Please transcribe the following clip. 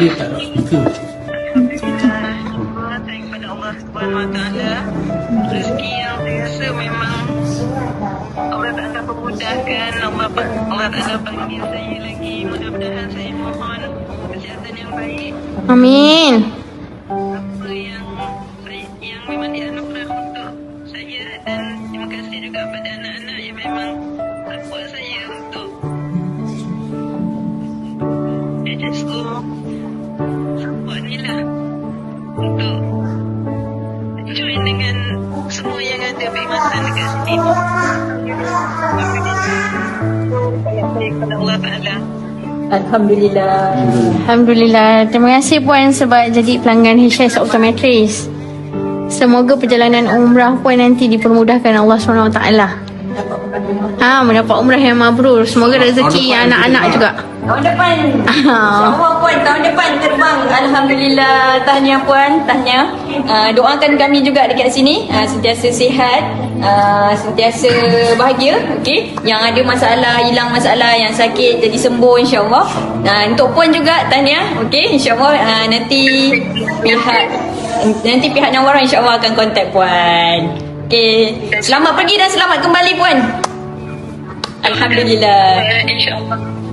Tapi tak ada speaker. Alhamdulillah Saya kepada Allah Subhanahu Wa Taala rezeki yang saya rasa memang Allah Taala permudahkan Allah Allah Taala panggil saya lagi mudah-mudahan saya mohon kesihatan yang baik Amin. apa yang saya, yang memang dianugerah untuk saya dan terima kasih juga pada anak-anak yang memang support ni lah untuk join dengan semua yang ada perkhidmatan dekat sini Allah Ta'ala Alhamdulillah. Alhamdulillah. Terima kasih Puan sebab jadi pelanggan HS Optometris. Semoga perjalanan umrah Puan nanti dipermudahkan Allah SWT. Ha, mendapat umrah yang mabrur. Semoga rezeki anak-anak juga. Tahun depan. InsyaAllah puan tahun depan terbang. Alhamdulillah. Tahniah puan. Tahniah. Uh, doakan kami juga dekat sini. Uh, sentiasa sihat. Uh, sentiasa bahagia. Okay. Yang ada masalah, hilang masalah. Yang sakit jadi sembuh insyaAllah. Uh, untuk puan juga tahniah. Okay. InsyaAllah uh, nanti pihak Nanti pihak Nawara insyaAllah akan kontak puan. Okay. Selamat pergi dan selamat kembali puan. Alhamdulillah. InsyaAllah